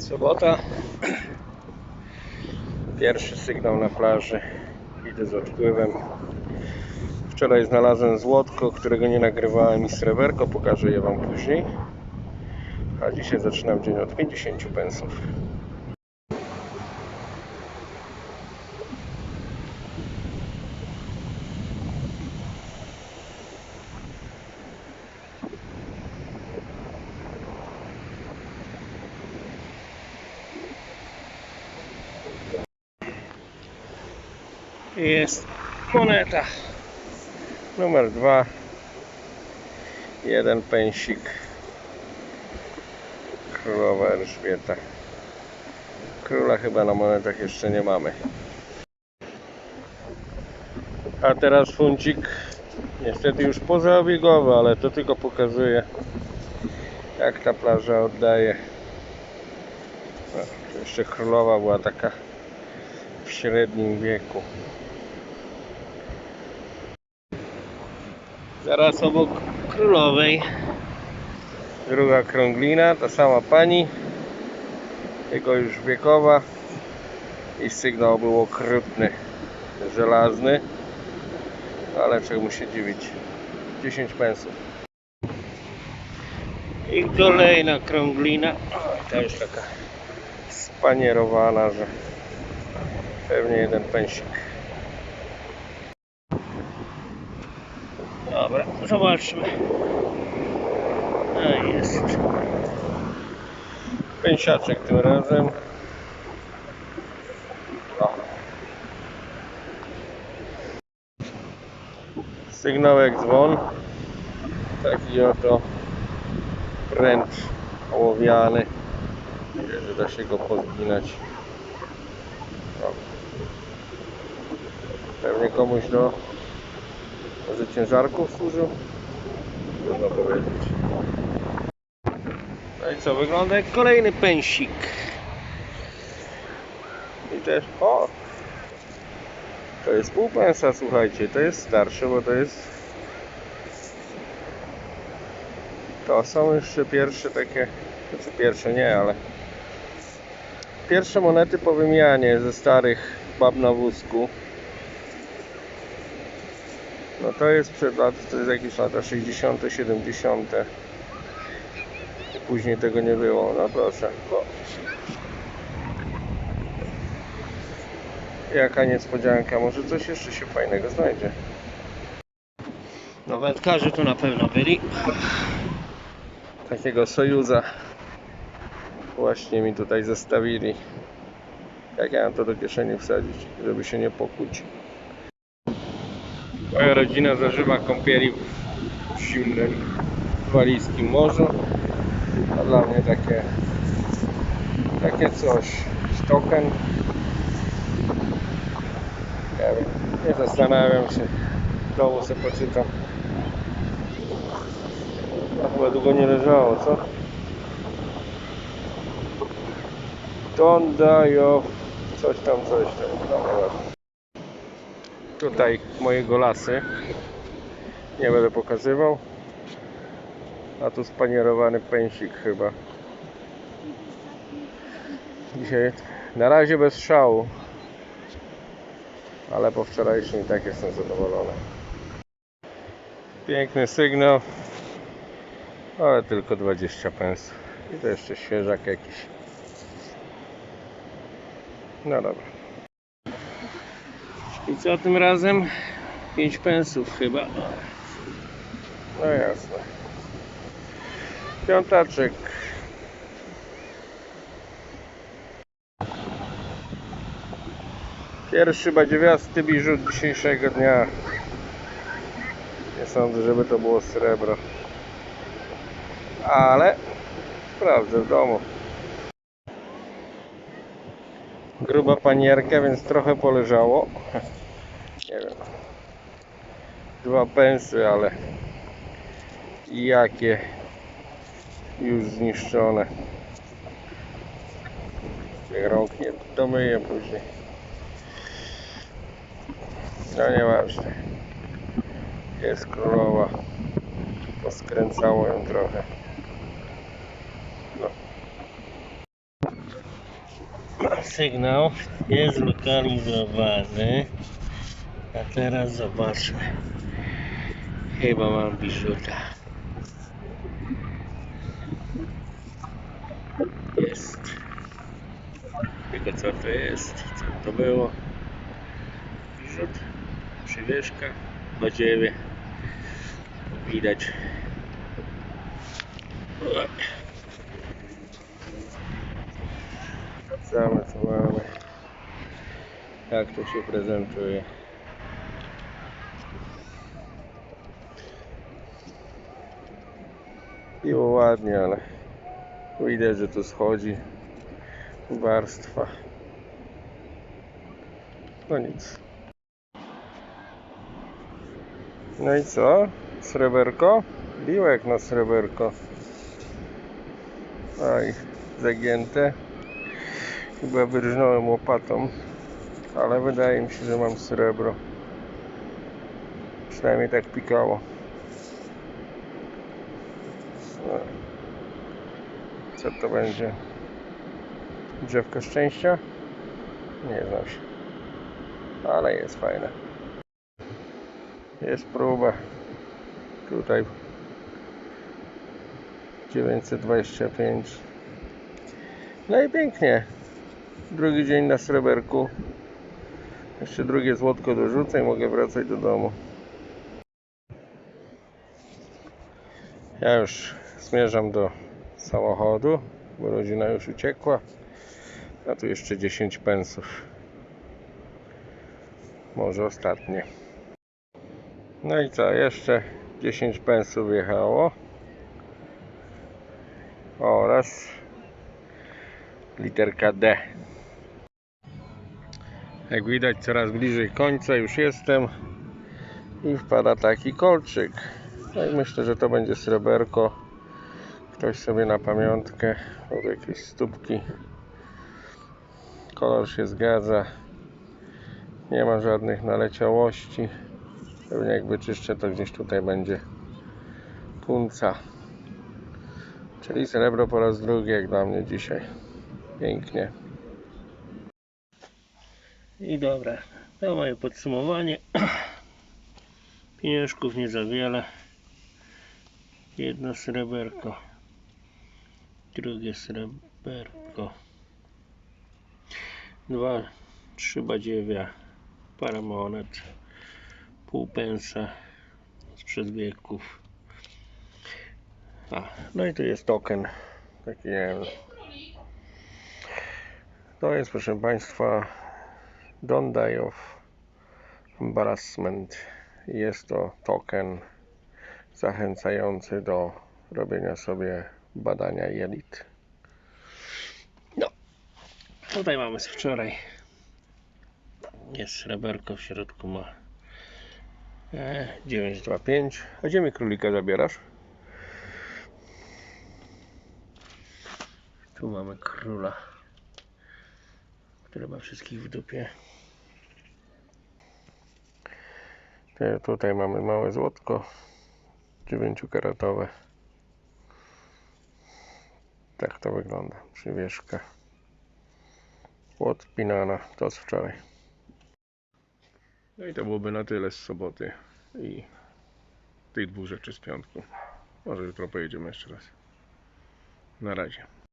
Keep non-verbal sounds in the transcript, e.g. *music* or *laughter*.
Sobota. Pierwszy sygnał na plaży. Idę z odpływem. Wczoraj znalazłem złotko, którego nie nagrywałem i sreberko. Pokażę je Wam później. A dzisiaj zaczynam dzień od 50 pensów. Jest moneta numer dwa. Jeden pensik. Królowa Elżbieta. Króla chyba na monetach jeszcze nie mamy. A teraz funcik. Niestety już pozaobiegowy, ale to tylko pokazuje jak ta plaża oddaje. No, jeszcze królowa była taka w średnim wieku. Zaraz obok królowej. Druga krąglina, ta sama pani. Jego już wiekowa. I sygnał był okrutny żelazny. Ale czemu się dziwić? 10 pensów. I kolejna krąglina. O, ta już taka spanierowana, że pewnie jeden pensik Dobra, zobaczmy. A jest. Pęsiaczek tym razem. O. Sygnałek dzwon. Taki oto wręcz ołowiany. Widać, że da się go pozginać. O. Pewnie komuś do może ciężarków służył? Można powiedzieć. No i co, wygląda jak kolejny pensik. I też, o! To jest pół pensa, słuchajcie, to jest starsze, bo to jest... To są jeszcze pierwsze takie, znaczy pierwsze nie, ale... Pierwsze monety po wymianie ze starych bab na wózku. No to jest przed lat, to jest jakieś lata 60., 70. I później tego nie było. No proszę. Jaka niespodzianka, może coś jeszcze się fajnego znajdzie. No wędkarze tu na pewno byli. Takiego sojuza właśnie mi tutaj zostawili. Jak ja mam to do kieszeni wsadzić, żeby się nie pokłócić. Moja rodzina zażywa kąpieli w zimnym walijskim morzu. A dla mnie takie takie coś stoken. Wiem, nie zastanawiam się. W domu sobie poczytam. A chyba długo nie leżało, co? Die of coś tam, coś tam. No, tutaj mojego lasy nie będę pokazywał. A tu spanierowany pęsik chyba. Dzisiaj na razie bez szału. Ale po wczorajszym i tak jestem zadowolony. Piękny sygnał. Ale tylko 20 pensów. I to jeszcze świeżak jakiś. No dobra i co tym razem? 5 pensów chyba. No jasne. Piątaczek. Pierwszy badziewiasty biżut dzisiejszego dnia. Nie sądzę, żeby to było srebro. Ale sprawdzę w domu. Gruba panierka, więc trochę poleżało. Nie wiem. Dwa pensy, ale jakie już zniszczone. Tych rąk nie domyję później. No nieważne. Jest królowa. Poskręcało ją trochę. Sygnał jest zlokalizowany. A teraz zobaczmy. Chyba mam biżuta. Jest. Tylko co to jest? Co to było? Biżut. Przywieszka. Badziewie. Widać. Same co mamy. Jak to się prezentuje. Było ładnie, ale widać, że tu schodzi warstwa. No nic. No i co? Sreberko? Biłek na sreberko. Aj, zagięte. Chyba wyrżnąłem łopatą, ale wydaje mi się, że mam srebro. Przynajmniej tak pikało. No. Co to będzie? Drzewko szczęścia? Nie znam się. Ale jest fajne. Jest próba. Tutaj 925. No i pięknie. Drugi dzień na sreberku. Jeszcze drugie złotko dorzucę i mogę wracać do domu. Ja już zmierzam do samochodu, bo rodzina już uciekła. A tu jeszcze 10 pensów. Może ostatnie. No i co? Jeszcze 10 pensów wjechało. Oraz literka D. Jak widać coraz bliżej końca już jestem i wpada taki kolczyk. No i myślę, że to będzie sreberko. Ktoś sobie na pamiątkę od jakieś stópki. Kolor się zgadza. Nie ma żadnych naleciałości. Pewnie jak wyczyszczę to gdzieś tutaj będzie punca. Czyli srebro po raz drugi jak dla mnie dzisiaj. Pięknie. I dobra, to moje podsumowanie. *clears throat* Pieniążków nie za wiele. Jedno sreberko. Drugie sreberko. Dwa, trzy badziewia. Parę monet. Pół pensa sprzed wieków. A, no i tu jest token. Taki wiem. To jest proszę Państwa Don't Die of Embarrassment. Jest to token zachęcający do robienia sobie badania jelit. No, tutaj mamy z wczoraj. Jest sreberko w środku ma e, 925. A gdzie mi królika zabierasz? Tu mamy króla który ma wszystkich w dupie. Tutaj mamy małe złotko 9 karatowe. Tak to wygląda. Przywieszka. Odpinana. To z wczoraj. No i to byłoby na tyle z soboty i tych dwóch rzeczy z piątku. Może jutro pojedziemy jeszcze raz. Na razie.